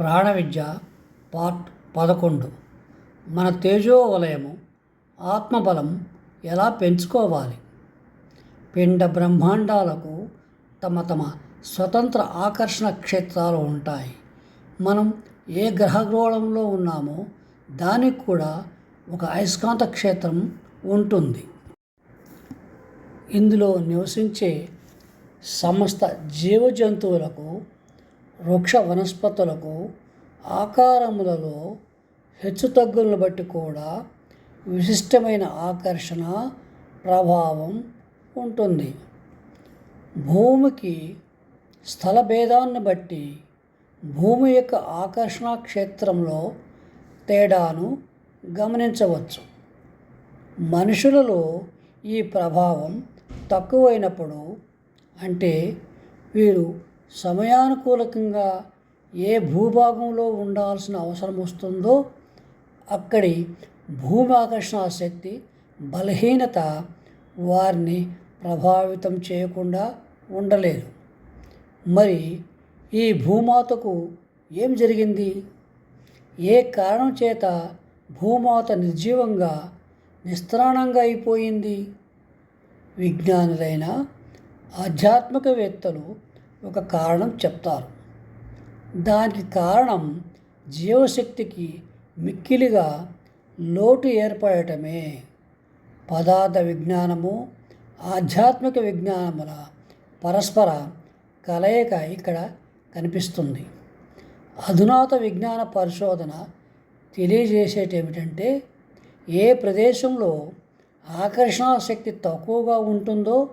ప్రాణ విద్య పార్ట్ పదకొండు. మన తేజోవలయము ఆత్మబలం ఎలా పెంచుకోవాలి? పిండ బ్రహ్మాండాలకు తమ తమ స్వతంత్ర ఆకర్షణ క్షేత్రాలు ఉంటాయి. మనం ఏ గ్రహగోళంలో ఉన్నామో దానికి కూడా ఒక అయస్కాంత క్షేత్రం ఉంటుంది. ఇందులో నివసించే సమస్త జీవజంతువులకు వృక్ష వనస్పతులకు ఆకారములలో హెచ్చుతగ్గులను బట్టి కూడా విశిష్టమైన ఆకర్షణ ప్రభావం ఉంటుంది. భూమికి స్థల భేదాన్ని బట్టి భూమి యొక్క ఆకర్షణ క్షేత్రంలో తేడాను గమనించవచ్చు. మనుషులలో ఈ ప్రభావం తక్కువైనప్పుడు అంటే వీరు సమయానుకూలకంగా ఏ భూభాగంలో ఉండాల్సిన అవసరం వస్తుందో అక్కడి భూమి ఆకర్షణ శక్తి బలహీనత వారిని ప్రభావితం చేయకుండా ఉండలేదు. మరి ఈ భూమాతకు ఏం జరిగింది? ఏ కారణం చేత భూమాత నిర్జీవంగా నిస్త్రాణంగా అయిపోయింది? విజ్ఞానులైన ఆధ్యాత్మికవేత్తలు ఒక కారణం చెప్తారు. దానికి కారణం జీవశక్తికి మిక్కిలిగా లోటు ఏర్పడటమే. పదార్థ విజ్ఞానము ఆధ్యాత్మిక విజ్ఞానముల పరస్పర కలయిక ఇక్కడ కనిపిస్తుంది. అధునాత విజ్ఞాన పరిశోధన తెలియజేసేటి ఏమిటంటే ఏ ప్రదేశంలో ఆకర్షణ శక్తి తక్కువగా ఉంటుందో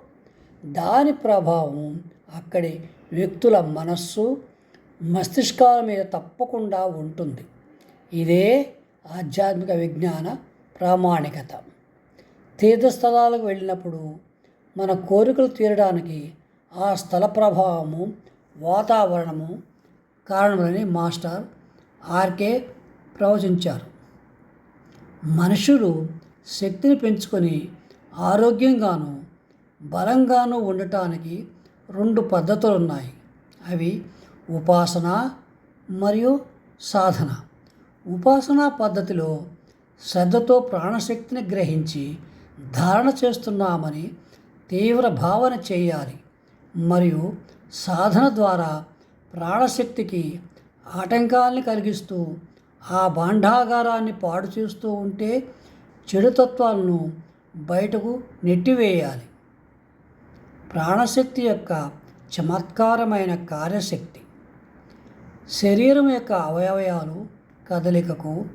దాని ప్రభావం అక్కడి వ్యక్తుల మనస్సు మస్తిష్కాల మీద తప్పకుండా ఉంటుంది. ఇదే ఆధ్యాత్మిక విజ్ఞాన ప్రామాణికత. తీర్థస్థలాలకు వెళ్ళినప్పుడు మన కోరికలు తీరడానికి ఆ స్థల ప్రభావము వాతావరణము కారణమని మాస్టర్ ఆర్కే ప్రవచించారు. మనుషులు శక్తిని పెంచుకొని ఆరోగ్యంగాను బలంగాను ఉండటానికి రెండు పద్ధతులు ఉన్నాయి అవి ఉపాసన మరియు సాధన. ఉపాసనా పద్ధతిలో శ్రద్ధతో ప్రాణశక్తిని గ్రహించి ధారణ చేస్తున్నామని తీవ్ర భావన చేయాలి. మరియు సాధన ద్వారా ప్రాణశక్తికి ఆటంకాల్ని కలిగిస్తూ ఆ భాండాగారాన్ని పాడు చేస్తూ ఉంటే చెడుతత్వాలను బయటకు నెట్టివేయాలి. ప్రాణశక్తి యొక్క చమత్కారమైన కార్యశక్తి. శరీరం యొక్క అవయవాలు కదలికకు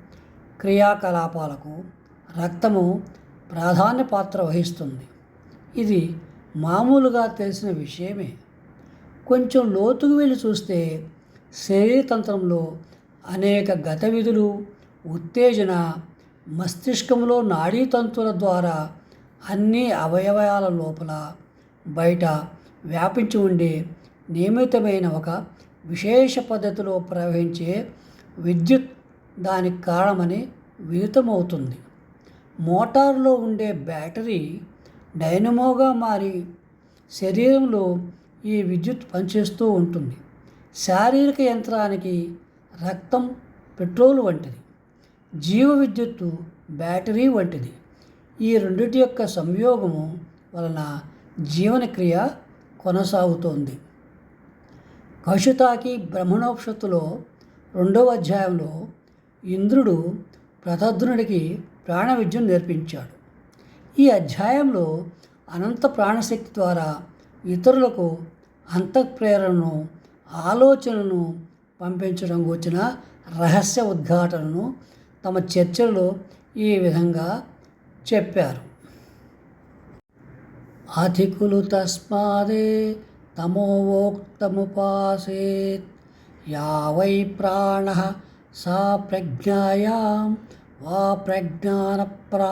క్రియాకలాపాలకు రక్తము ప్రాధాన్య పాత్ర వహిస్తుంది. ఇది మామూలుగా తెలిసిన విషయమే. కొంచెం లోతుకు వెళ్ళి చూస్తే శరీరతంత్రంలో అనేక గత విధులు ఉత్తేజన మస్తిష్కంలో నాడీతంతుల ద్వారా అన్ని అవయవాల లోపల బయట వ్యాపించి ఉండే నియమితమైన ఒక విశేష పద్ధతిలో ప్రవహించే విద్యుత్ దానికి కారణమని విదితమవుతుంది. మోటారులో ఉండే బ్యాటరీ డైనమోగా మారి శరీరంలో ఈ విద్యుత్ పనిచేస్తూ ఉంటుంది. శారీరక యంత్రానికి రక్తం పెట్రోల్ వంటిది. జీవ విద్యుత్తు బ్యాటరీ వంటిది. ఈ రెండింటి యొక్క సంయోగము వలన జీవనక్రియ కొనసాగుతోంది. కషుతాకి బ్రహ్మణోపషత్తులో రెండవ అధ్యాయంలో ఇంద్రుడు ప్రతద్రునికి ప్రాణ విద్యను నేర్పించాడు. ఈ అధ్యాయంలో అనంత ప్రాణశక్తి ద్వారా ఇతరులకు అంతఃప్రేరణను ఆలోచనను పంపించడం వచ్చిన రహస్య ఉద్ఘాటనను తమ చర్చల్లో ఈ విధంగా చెప్పారు. అధికులు తస్మాదే తమోవోక్తముపాసేత్ యావై ప్రాణ సా ప్రజ్ఞాయాం వా ప్రజ్ఞానప్రా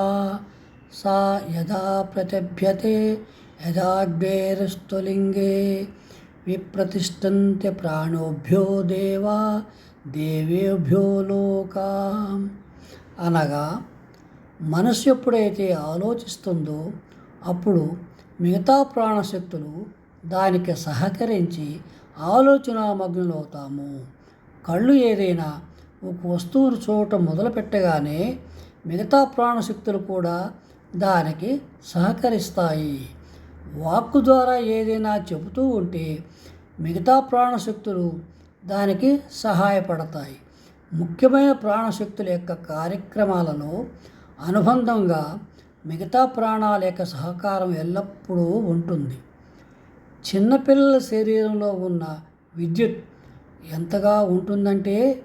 సా యదా ప్రతిభ్యతే యదాగ్నేరుస్తులింగే విప్రతిష్టంత్య ప్రాణోభ్యో దేవా దేవేభ్యో లోకా అనగా మనసు ఎప్పుడైతే ఆలోచిస్తుందో అప్పుడు మిగతా ప్రాణశక్తులు దానికి సహకరించి ఆలోచనామగ్నులవుతాము కళ్ళు ఏదైనా ఒక వస్తువును చూడటం మొదలుపెట్టగానే మిగతా ప్రాణశక్తులు కూడా దానికి సహకరిస్తాయి. వాక్కు ద్వారా ఏదైనా చెబుతూ ఉంటే మిగతా ప్రాణశక్తులు దానికి సహాయపడతాయి. ముఖ్యమైన ప్రాణశక్తుల యొక్క కార్యక్రమాలలో అనుబంధంగా మిగతా ప్రాణాల యొక్క సహకారం ఎల్లప్పుడూ ఉంటుంది. చిన్నపిల్లల శరీరంలో ఉన్న విద్యుత్ ఎంతగా ఉంటుందంటే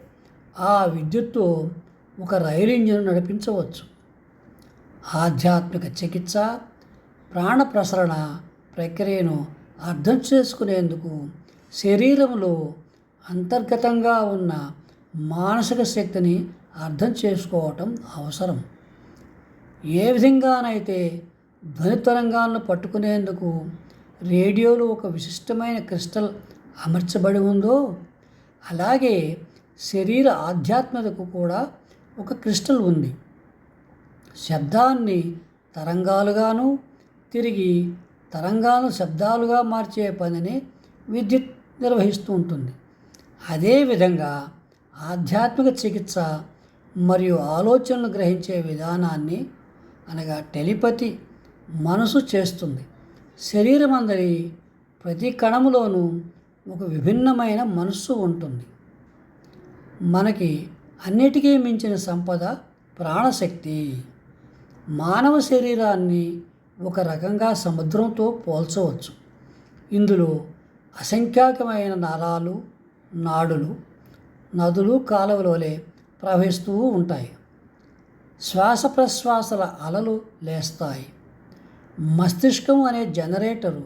ఆ విద్యుత్తు ఒక రైలు ఇంజిన్ నడిపించవచ్చు. ఆధ్యాత్మిక చికిత్స ప్రాణ ప్రసరణ ప్రక్రియను అర్థం చేసుకునేందుకు శరీరంలో అంతర్గతంగా ఉన్న మానసిక శక్తిని అర్థం చేసుకోవటం అవసరం. ఏ విధంగానైతే ధ్వని తరంగాలను పట్టుకునేందుకు రేడియోలో ఒక విశిష్టమైన క్రిస్టల్ అమర్చబడి ఉందో అలాగే శరీర ఆధ్యాత్మికకు కూడా ఒక క్రిస్టల్ ఉంది. శబ్దాన్ని తరంగాలుగాను తిరిగి తరంగాలను శబ్దాలుగా మార్చే పనిని విద్యుత్ నిర్వహిస్తూ ఉంటుంది. అదేవిధంగా ఆధ్యాత్మిక చికిత్స మరియు ఆలోచనలు గ్రహించే విధానాన్ని అనగా టెలిపతి మనసు చేస్తుంది. శరీరం అందరి ప్రతి కణములోనూ ఒక విభిన్నమైన మనస్సు ఉంటుంది. మనకి అన్నిటికీ మించిన సంపద ప్రాణశక్తి. మానవ శరీరాన్ని ఒక రకంగా సముద్రంతో పోల్చవచ్చు. ఇందులో అసంఖ్యాకమైన నరాలు నాడులు నదులు కాలువల వలె ప్రవహిస్తూ ఉంటాయి. శ్వాస ప్రశ్వాసల అలలు లేస్తాయి. మస్తిష్కం అనే జనరేటరు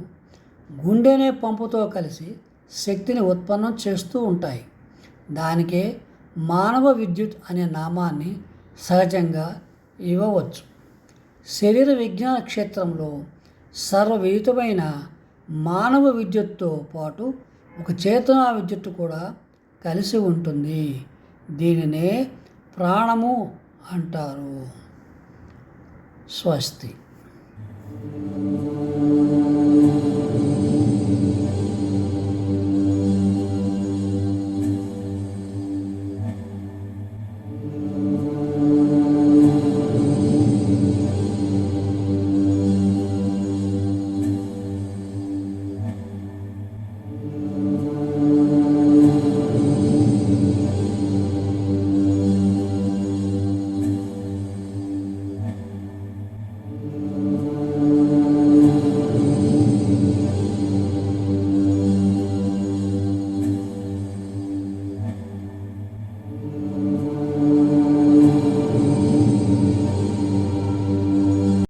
గుండెనే పంపుతో కలిసి శక్తిని ఉత్పన్నం చేస్తూ ఉంటాయి. దానికే మానవ విద్యుత్ అనే నామాన్ని సహజంగా ఇవ్వవచ్చు. శరీర విజ్ఞాన క్షేత్రంలో సర్వవిదితమైన మానవ విద్యుత్తో పాటు ఒక చేతనా విద్యుత్తు కూడా కలిసి ఉంటుంది. దీనినే ప్రాణము అంటారు. స్వస్తి.